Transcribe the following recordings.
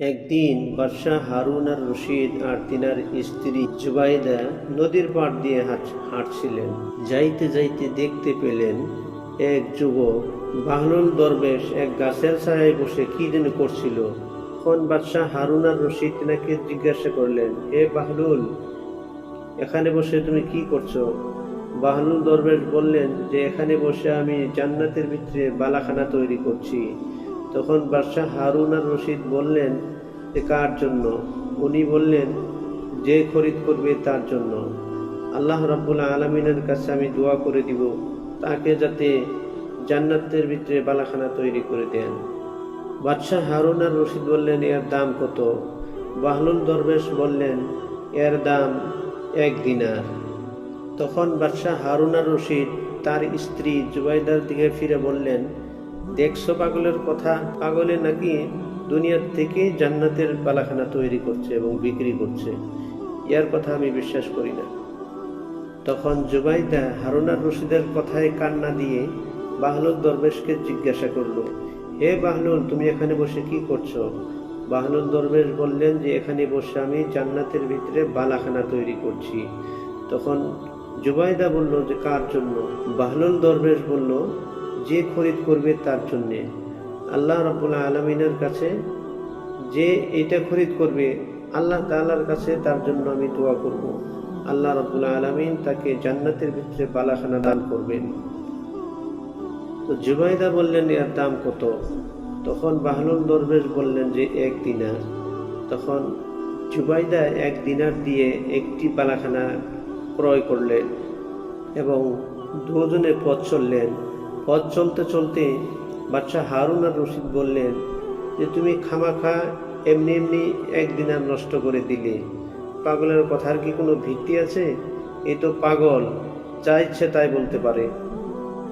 একদিন বাদশাহ হারুন আর রশিদ আর তিনার স্ত্রী জুবাইদা নদীর পাড় দিয়ে হাঁট- হাঁটছিলেন। যাইতে যাইতে দেখতে পেলেন এক যুবক বাহলুল দরবেশ এক গাছের ছায়ায় বসে কি যেন করছিল। তখন বাদশাহ হারুন আর রশিদ তিনাকে জিজ্ঞাসা করলেন হে বাহলুল এখানে বসে তুমি কি করছ? বাহলুল দরবেশ বললেন যে, এখানে বসে আমি জান্নাতের ভিতরে বালাখানা তৈরি করছি। তখন বাদশাহ হারুন আর রশিদ বললেন যে কার জন্য? উনি বললেন, যে খরিদ করবে তার জন্য। আল্লাহ রাব্বুল আলমিনের কাছে আমি দোয়া করে দিব, তাকে যাতে জান্নাতের ভিতরে বালাখানা তৈরি করে দেন। বাদশাহ হারুন আর রশিদ বললেন, এর দাম কত? বাহলুল দরবেশ বললেন, এর দাম এক দিনার। তখন বাদশাহ হারুন আর রশিদ তার স্ত্রী জুবাইদার দিকে ফিরে বললেন দেখছ পাগলের কথা? পাগলে নাকি দুনিয়ার থেকে জান্নাতের বালাখানা তৈরি করছে এবং বিক্রি করছে। ইয়ার কথা আমি বিশ্বাস করি না। তখন জুবাইদা হারুনার রশিদের কথায় কান্না দিয়ে বাহলুল দরবেশকে জিজ্ঞাসা করল, হে বাহলুল তুমি এখানে বসে কি করছ? বাহলুল দরবেশ বললেন যে, এখানে বসে আমি জান্নাতের ভিতরে বালাখানা তৈরি করছি। তখন জুবাইদা বলল, যে কার জন্য? বাহলুল দরবেশ বলল যে খরিদ করবে তার জন্যে। আল্লাহ রব্বুল্লাহ আলমিনের কাছে যে এটা খরিদ করবে, আল্লাহ তাআলার কাছে তার জন্য আমি দোয়া করব। আল্লাহ রব্বুল্লাহ আলমিন তাকে জান্নাতের ভিতরে বালাখানা দান করবেন। তো জুবাইদা বললেন, এর দাম কত? তখন বাহলুল দরবেশ বললেন যে, এক দিনার। তখন জুবাইদা এক দিনার দিয়ে একটি বালাখানা ক্রয় করলেন এবং দুজনে পথ চললেন। পথ চলতে চলতে বাচ্চা হারুন আর রশিদ বললেন যে, তুমি খামাখা এমনি এমনি একদিন আর নষ্ট করে দিলে। পাগলের কথার কি কোনো ভিত্তি আছে? এ তো পাগল, যা ইচ্ছে তাই বলতে পারে।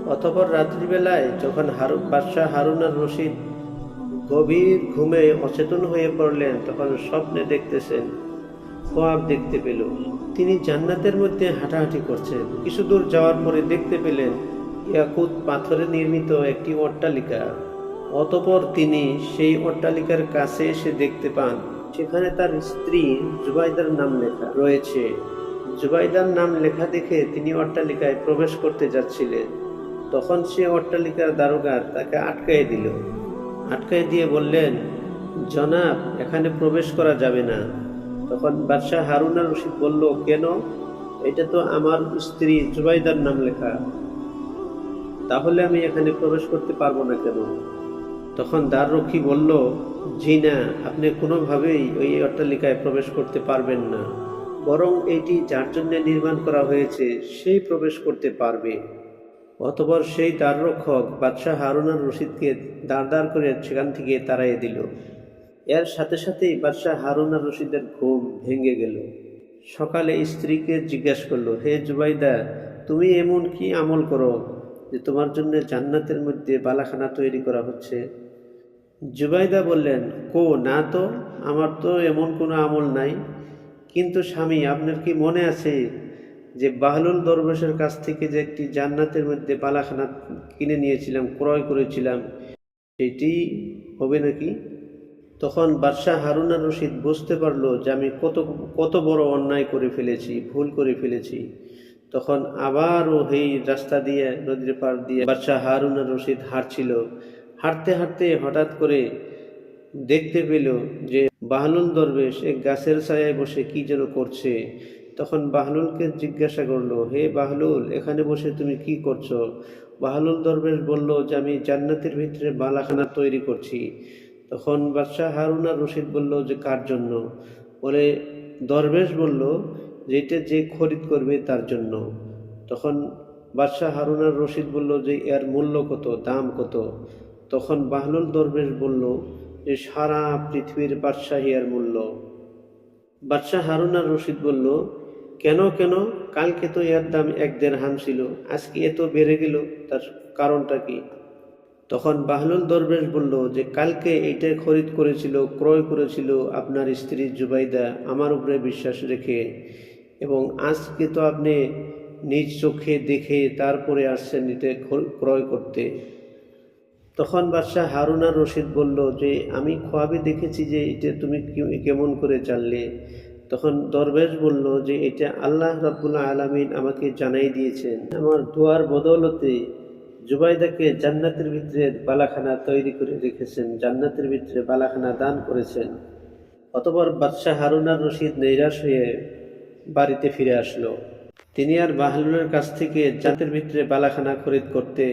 অতপর রাত্রিবেলায় যখন হারু, বাদশাহ হারুন আর রশিদ গভীর ঘুমে অচেতন হয়ে পড়লেন, তখন স্বপ্নে দেখতেছেন, খোয়াব দেখতে পেল। তিনি জান্নাতের মধ্যে হাঁটাহাঁটি করছেন। কিছু দূর যাওয়ার পরে দেখতে পেলেন ইয়াকুত পাথরে নির্মিত একটি অট্টালিকা। অতপর তিনি সেই অট্টালিকার কাছে এসে দেখতে পান, সেখানে তার স্ত্রী জুবাইদার নাম লেখা রয়েছে। জুবাইদার নাম লেখা দেখে তিনি অট্টালিকায় প্রবেশ করতে যাচ্ছিলেন। তখন সে অট্টালিকার দারোগা তাকে আটকাই দিল। আটকাই দিয়ে বললেন, জনাব, এখানে প্রবেশ করা যাবে না। তখন বাদশাহ হারুনা রশিদ বলল, কেন? এটা তো আমার স্ত্রী জুবাইদার নাম লেখা। তাহলে আমি এখানে প্রবেশ করতে পারব না কেন? তখন দ্বাররক্ষী বলল, জি না, আপনি কোনোভাবেই ওই অট্টালিকায় প্রবেশ করতে পারবেন না। বরং এটি যার জন্য নির্মাণ করা হয়েছে সেই প্রবেশ করতে পারবে। অতপর সেই দ্বাররক্ষক বাদশাহ হারুনার রশিদকে দাঁড় দাঁড় করে সেখান থেকে তাড়াইয়ে দিল। এর সাথে সাথেই বাদশাহ হারুনার রশিদের ঘুম ভেঙে গেল। সকালে স্ত্রীকে জিজ্ঞাসা করল, হে জুবাইদা, তুমি এমন কি আমল করো? যে তোমার জন্য জান্নাতের মধ্যে বালাখানা তৈরি করা হচ্ছে। জুবাইদা বললেন, কো, না তো, আমার তো এমন কোনো আমল নাই। কিন্তু স্বামী, আপনার কি মনে আছে যে বাহলুল দরবেশের কাছ থেকে যে একটি জান্নাতের মধ্যে বালাখানা কিনে নিয়েছিলাম, ক্রয় করেছিলাম, সেটি হবে নাকি? তখন বাদশাহ হারুন রশিদ বুঝতে পারল যে আমি কত কত বড় অন্যায় করে ফেলেছি, ভুল করে ফেলেছি। তখন আবারও এই রাস্তা দিয়ে, নদীর পার দিয়ে বাদশাহ হারুন আর রশিদ হাঁটছিল। হাঁটতে হাঁটতে হঠাৎ করে দেখতে পেল যে বাহলুল দরবেশ এক গাছের ছায়ায় বসে কি যেন করছে। তখন বাহলুলকে জিজ্ঞাসা করল, হে বাহলুল, এখানে বসে তুমি কি করছ? বাহলুল দরবেশ বলল, যে আমি জান্নাতের ভিতরে বালাখানা তৈরি করছি। তখন বাদশাহ হারুন আর রশিদ বলল, যে কার জন্য? বলে দরবেশ বলল যে এটা যে খরিদ করবে তার জন্য। তখন বাদশাহ হারুন আর রশিদ বলল যে, এর মূল্য কত, দাম কত? তখন বাহলুল দরবেশ বলল যে, সারা পৃথিবীর বাদশাহী এর মূল্য। বাদশাহ হারুন আর রশিদ বলল, কেন কেন? কালকে তো এর দাম এক দেড় হাম ছিল। আজকে এত বেড়ে গেল। তার কারণটা কি? তখন বাহলুল দরবেশ বলল যে, কালকে এইটা খরিদ করেছিল, ক্রয় করেছিল আপনার স্ত্রী জুবাইদা। আমার উপরে বিশ্বাস রেখে এবং আজকে তো আপনি নিজ চোখে দেখে তারপরে আসছেন এটা ক্রয় করতে। তখন বাদশাহ হারুন রশিদ বলল, যে আমি খোয়াবে দেখেছি যে এটা তুমি কেমন করে জানলে? তখন দরবেশ বলল, যে এটা আল্লাহ রাব্বুল আলামিন আমাকে জানাই দিয়েছেন। আমার দোয়ার বদৌলতে জুবাইদাকে জান্নাতের ভিতরে বালাখানা তৈরি করে রেখেছেন, জান্নাতের ভিতরে বালাখানা দান করেছেন। অতপর বাদশাহ হারুন আর রশিদ নৈরাশ হয়ে বাড়িতে ফিরে আসলো। তিনি আর বাহলুলের কাছ থেকে জাতের ভিতরে বালাখানা খরিদ করতে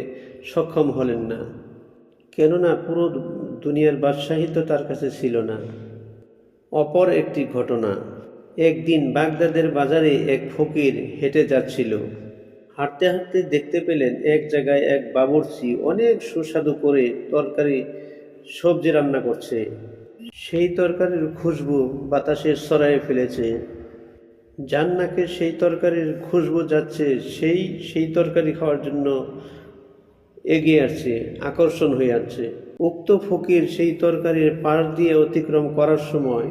সক্ষম হলেন না। কেননা পুরো দুনিয়ার বাদশাহী তো তার কাছে ছিল না। অপর একটি ঘটনা, একদিন বাগদাদের বাজারে এক ফকির হেঁটে যাচ্ছিল। হাঁটতে হাঁটতে দেখতে পেলেন এক জায়গায় এক বাবুর্চি অনেক সুস্বাদু করে তরকারি, সবজি রান্না করছে। সেই তরকারির খুশবু বাতাসে ছড়াইয়ে ফেলেছে। যার নাকে সেই তরকারির খুশবু যাচ্ছে, সেই সেই তরকারি খাওয়ার জন্য এগিয়ে আসছে, আকর্ষণ হয়ে যাচ্ছে। উক্ত ফকির সেই তরকারির পাশ দিয়ে অতিক্রম করার সময়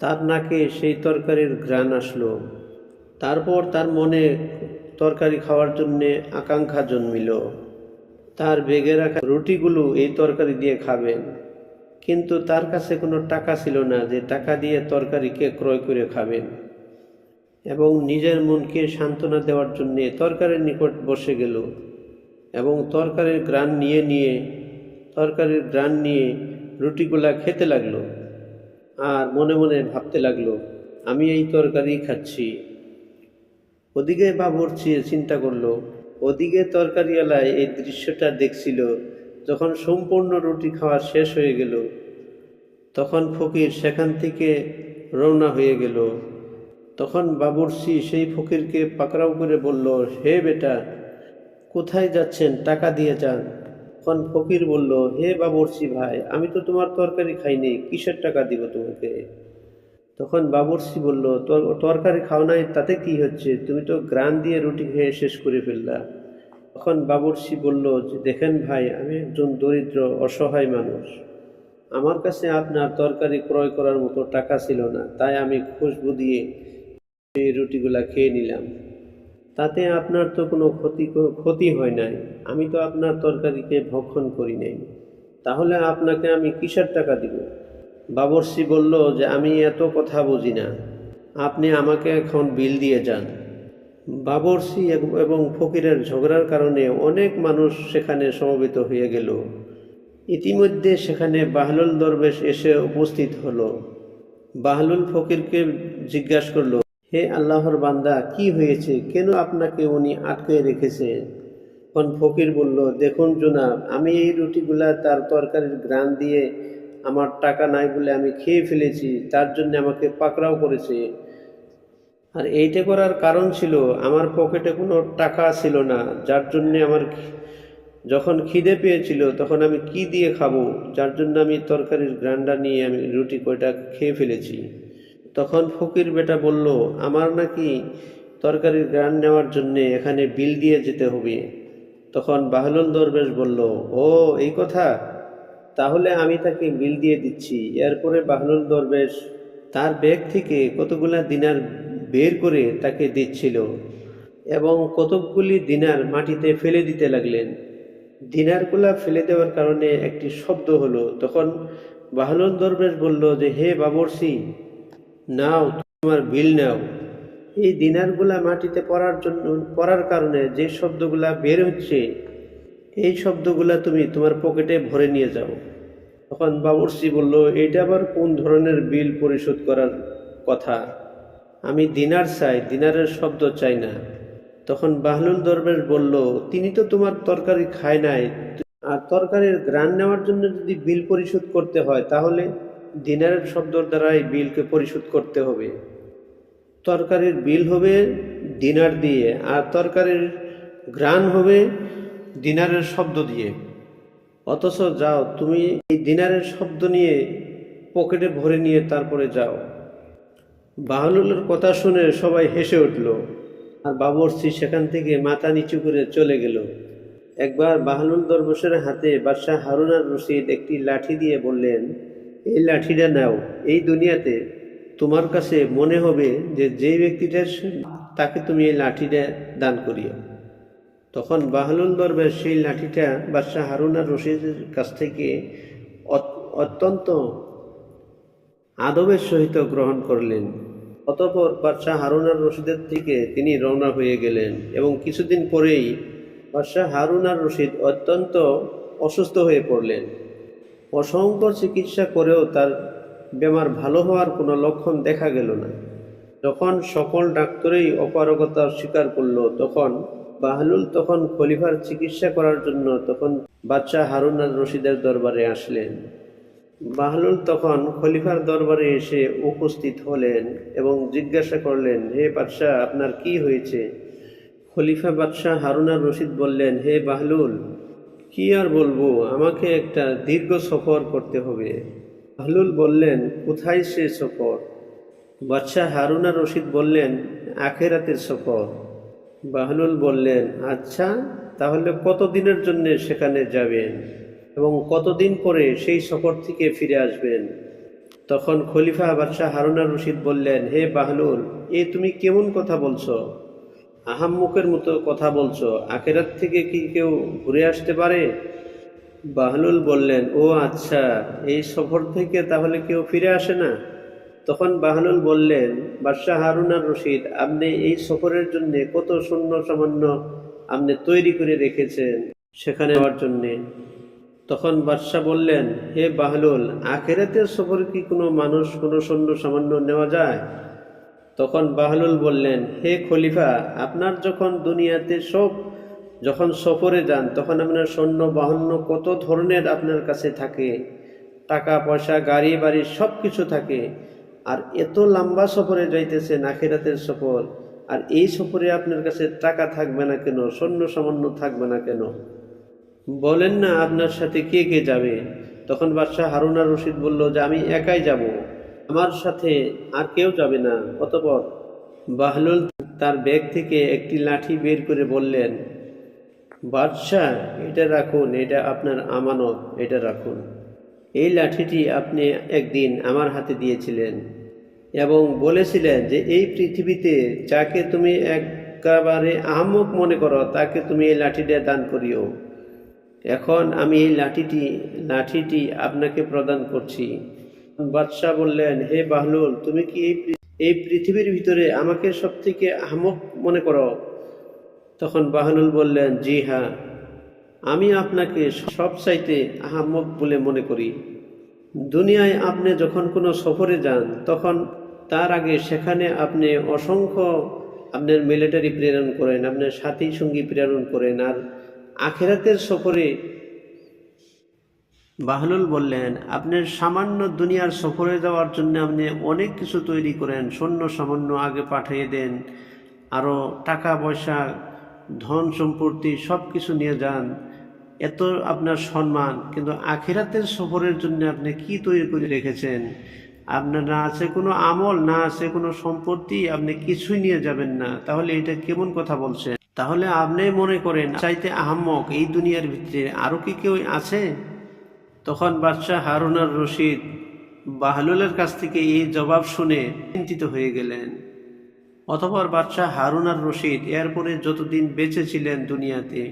তার নাকে সেই তরকারির ঘ্রাণ আসলো। তারপর তার মনে তরকারি খাওয়ার জন্যে আকাঙ্ক্ষা জন্মিল। তার বেগে রাখা রুটিগুলো এই তরকারি দিয়ে খাবেন। কিন্তু তার কাছে কোনো টাকা ছিল না যে টাকা দিয়ে তরকারিকে ক্রয় করে খাবেন। এবং নিজের মনকে সান্ত্বনা দেওয়ার জন্যে তরকারির নিকট বসে গেল এবং তরকারির গ্রান নিয়ে নিয়ে, তরকারির গ্রান নিয়ে রুটিগুলা খেতে লাগল আর মনে মনে ভাবতে লাগল, আমি এই তরকারি খাচ্ছি। ওদিকে বাবুর্চি চিন্তা করল। ওদিকে তরকারিওয়ালায় এই দৃশ্যটা দেখছিল যখন সম্পূর্ণ রুটি খাওয়া শেষ হয়ে গেল। তখন ফকির সেখান থেকে রওনা হয়ে গেল। তখন বাবুর্চি সেই ফকিরকে পাকড়াও করে বলল, হে বেটা, কোথায় যাচ্ছেন? টাকা দিয়ে যান। তখন ফকির বলল, হে বাবুর্চি ভাই, আমি তো তোমার তরকারি খাইনি, কিসের টাকা দিব তোমাকে? তখন বাবুর্চি বলল, "তর- তরকারি খাও নাই, তাতে কি হচ্ছে? তুমি তো গ্রান দিয়ে রুটি খেয়ে শেষ করে ফেললা। তখন বাবুর্চি বলল যে দেখেন ভাই, আমি একজন দরিদ্র, অসহায় মানুষ। আমার কাছে আপনার তরকারি ক্রয় করার মতো টাকা ছিল না, তাই আমি খুশবু দিয়ে এই রুটিগুলা খেয়ে নিলাম। তাতে আপনার তো কোনো ক্ষতি ক্ষতি হয় নাই। আমি তো আপনার তরকারিকে ভক্ষণ করি নাই। তাহলে আপনাকে আমি কিসের টাকা দিব? বাবরসি বলল যে আমি এত কথা বুঝি না। আপনি আমাকে এখন বিল দিয়ে যান। বাবরসি এবং- এবং ফকিরের ঝগড়ার কারণে অনেক মানুষ সেখানে সমবেত হয়ে গেল। ইতিমধ্যে সেখানে বাহলুল দরবেশ এসে উপস্থিত হলো। বাহলুল ফকিরকে জিজ্ঞাসা করল হে আল্লাহর বান্দা, কি হয়েছে? কেন আপনাকে উনি আটকে রেখেছে? তখন ফকির বলল, দেখুন জনাব, আমি এই রুটিগুলা তার তরকারির গ্রান দিয়ে আমার টাকা নাই বলে আমি খেয়ে ফেলেছি, তার জন্য আমাকে পাকড়াও করেছে। আর এইটা করার কারণ ছিল, আমার পকেটে কোনো টাকা ছিল না, যার জন্যে আমার যখন খিদে পেয়েছিল, তখন আমি কি দিয়ে খাব? যার জন্য আমি তরকারির গ্রান্ডা নিয়ে আমি রুটি কয়টা খেয়ে ফেলেছি। তখন ফকির বেটা বলল, আমার নাকি তরকারির গ্রান নেওয়ার জন্যে এখানে বিল দিয়ে যেতে হবে। তখন বাহলুল দরবেশ বলল, ও, এই কথা? তাহলে আমি তাকে বিল দিয়ে দিচ্ছি। এরপরে বাহলুল দরবেশ তার ব্যাগ থেকে কতগুলা দিনার বের করে তাকে দিচ্ছিল এবং কতকগুলি দিনার মাটিতে ফেলে দিতে লাগলেন। দিনারগুলা ফেলে দেওয়ার কারণে একটি শব্দ হলো। তখন বাহলুল দরবেশ বলল যে, হে বাবরসি নাও, তোমার বিল নাও। এই দিনারগুলা মাটিতে পড়ার জন্য, পড়ার কারণে যে শব্দগুলা বের হচ্ছে, এই শব্দগুলা তুমি তোমার পকেটে ভরে নিয়ে যাও। তখন বাবুর্চি বলল এটা আবার কোন ধরনের বিল পরিশোধ করার কথা? আমি দিনার চাই, দিনারের শব্দ চাই না। তখন বাহলুল দরবেশ বলল, তিনি তো তোমার তরকারি খায় নাই। আর তরকারির গ্রান নেওয়ার জন্য যদি বিল পরিশোধ করতে হয় তাহলে? দিনারের শব্দর দ্বারাই বিলকে পরিশোধ করতে হবে। তরকারির বিল হবে দিনার দিয়ে, আর তরকারির গ্রান হবে দিনারের শব্দ দিয়ে। অথচ যাও, তুমি এই দিনারের শব্দ নিয়ে পকেটে ভরে নিয়ে তারপরে যাও। বাহলুলের কথা শুনে সবাই হেসে উঠল, আর বাবরসি সেখান থেকে মাথা নিচু করে চলে গেল। একবার বাহলুল দরবেশের হাতে বাদশাহ হারুনার রশিদ একটি লাঠি দিয়ে বললেন এই লাঠিটা নাও। এই দুনিয়াতে তোমার কাছে মনে হবে যে যেই ব্যক্তিটার তাকে তুমি এই লাঠিটা দান করিও। তখন বাহলুল দরবেশ সেই লাঠিটা বাদশাহ হারুন রশিদের কাছ থেকে অত্যন্ত আদবের সহিত গ্রহণ করলেন। অতঃপর বাদশাহ হারুন আর রশিদের থেকে তিনি রওনা হয়ে গেলেন এবং কিছুদিন পরেই বাদশাহ হারুন আর রশিদ অত্যন্ত অসুস্থ হয়ে পড়লেন। অসংখ্য চিকিৎসা করেও তার বেমার ভালো হওয়ার কোনো লক্ষণ দেখা গেল না। যখন সকল ডাক্তারই অপারগতা স্বীকার করল, তখন বাহলুল তখন খলিফার চিকিৎসা করার জন্য তখন বাদশাহ হারুন আর রশিদের দরবারে আসলেন। বাহলুল তখন খলিফার দরবারে এসে উপস্থিত হলেন এবং জিজ্ঞাসা করলেন, হে বাদশাহ, আপনার কি হয়েছে? খলিফা বাদশাহ হারুন আর রশিদ বললেন, হে বাহলুল কি আর বলব? আমাকে একটা দীর্ঘ সফর করতে হবে। বাহলুল বললেন, কোথায় সে সফর? বাদশাহ হারুন রশিদ বললেন, আখেরাতের সফর। বাহলুল বললেন আচ্ছা তাহলে কতদিনের জন্য সেখানে যাবেন এবং কতদিন পরে সেই সফর থেকে ফিরে আসবেন? তখন খলিফা বাদশাহ হারুন রশিদ বললেন, হে বাহলুল, এ তুমি কেমন কথা বলছো? আহাম্মুকের মতো কথা বলছো। আখেরাত থেকে কি কেউ ঘুরে আসতে পারে? বাহলুল বললেন, ও আচ্ছা এই সফর থেকে তাহলে কেউ ফিরে আসে না? তখন বাহলুল বললেন, বাদশাহ হারুন আর রশিদ, আপনি এই সফরের জন্য কত শূন্য সামান্য আপনি তৈরি করে রেখেছেন সেখানে যাওয়ার জন্যে? তখন বাদশাহ বললেন, হে বাহলুল, আখেরাতের সফর কি কোনো মানুষ কোনো সৈন্য সামান্য নেওয়া যায়? তখন বাহলুল বললেন, হে খলিফা, আপনার যখন দুনিয়াতে সব, যখন সফরে যান, তখন আপনার সৈন্য বাহন্য কত ধরনের আপনার কাছে থাকে? টাকা, পয়সা, গাড়ি, বাড়ি সব কিছু থাকে। আর এত লম্বা সফরে যাইতেছেন আখেরাতের সফর, আর এই সফরে আপনার কাছে টাকা থাকবে না কেন? সৈন্য সামান্য থাকবে না কেন? বলেন না, আপনার সাথে কে কে যাবে? তখন বাদশাহ হারুন রশিদ বলল, যে আমি একাই যাব। আমার সাথে আর কেউ যাবে না, অতপর বাহলুল তার ব্যাগ থেকে একটি লাঠি বের করে বললেন, বাদশাহ, এটা রাখুন, এটা আপনার আমানত, এটা রাখুন। এই লাঠিটি আপনি একদিন আমার হাতে দিয়েছিলেন এবং বলেছিলেন যে এই পৃথিবীতে যাকে তুমি একেবারে আহমক মনে করো, তাকে তুমি এই লাঠিটা দান করিও। এখন আমি এই লাঠিটি লাঠিটি আপনাকে প্রদান করছি। বাদশাহ বললেন, হে বাহলুল, তুমি কি এই এই পৃথিবীর ভিতরে আমাকে সব থেকে আহমক মনে করো? তখন বাহলুল বললেন, জি হ্যাঁ আমি আপনাকে সব চাইতে আহমক বলে মনে করি। দুনিয়ায় আপনি যখন কোনো সফরে যান, তখন তার আগে সেখানে আপনি অসংখ্য আপনার মিলিটারি প্রেরণ করেন, আপনার সাথী সঙ্গী প্রেরণ করেন, আর আখেরাতের সফরে বাহলুল বললেন, আপনার সামান্য দুনিয়ার সফরে যাওয়ার জন্য আপনি অনেক কিছু তৈরি করেন সৈন্য সামান্য আগে পাঠিয়ে দেন আরও টাকা পয়সা, ধন সম্পত্তি সব কিছু নিয়ে যান, এত আপনার সম্মান। কিন্তু আখিরাতের সফরের জন্য আপনি কি তৈরি করে রেখেছেন? আপনার না আছে কোনো আমল, না আছে কোনো সম্পত্তি, আপনি কিছুই নিয়ে যাবেন না। তাহলে এটা কেমন কথা বলছেন? তাহলে আপনি মনে করেন, চাইতে আহম্মক এই দুনিয়ার ভিতরে আরও কি কেউ আছে? তখন বাদশাহ হারুন আর রশিদ বাহলুলের কাছ থেকে এই জবাব শুনে চিন্তিত হয়ে গেলেন। অতপর বাদশাহ হারুন আর রশিদ এরপরে যতদিন বেঁচে ছিলেন দুনিয়াতে,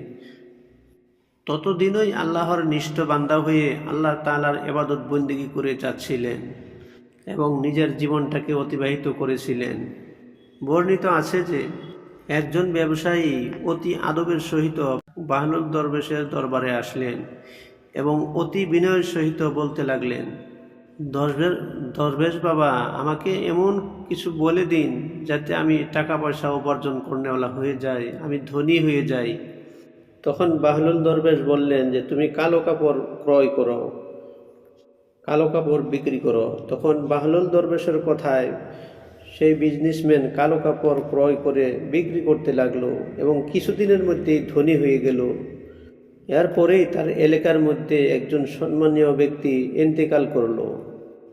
ততদিনই আল্লাহর নিষ্ঠ বান্দা হয়ে আল্লাহ তালার এবাদত বন্দিগি করে যাচ্ছিলেন এবং নিজের জীবনটাকে অতিবাহিত করেছিলেন। বর্ণিত আছে যে, একজন ব্যবসায়ী অতি আদবের সহিত বাহলুল দরবেশের দরবারে আসলেন। এবং অতি বিনয়ের সহিত বলতে লাগলেন, দরবেশ দরবেশ বাবা, আমাকে এমন কিছু বলে দিন যাতে আমি টাকা পয়সা উপার্জন করনেওয়ালা হয়ে যাই, আমি ধনী হয়ে যাই। তখন বাহলুল দরবেশ বললেন যে, তুমি কালো কাপড় ক্রয় করো, কালো কাপড় বিক্রি করো। তখন বাহলুল দরবেশের কথায় সেই বিজনেসম্যান কালো কাপড় ক্রয় করে বিক্রি করতে লাগল এবং কিছুদিনের মধ্যেই ধনী হয়ে গেল। এরপরেই তার এলাকার মধ্যে একজন সম্মানীয় ব্যক্তি ইন্তেকাল করল।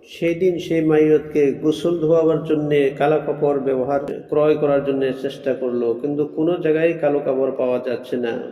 সেই দিন সেই মাইয়তকে গোসল ধোয়াবার জন্যে কালো কাপড় ব্যবহার, ক্রয় করার জন্য চেষ্টা করল, কিন্তু কোনো জায়গায় কালো কাপড় পাওয়া যাচ্ছে না।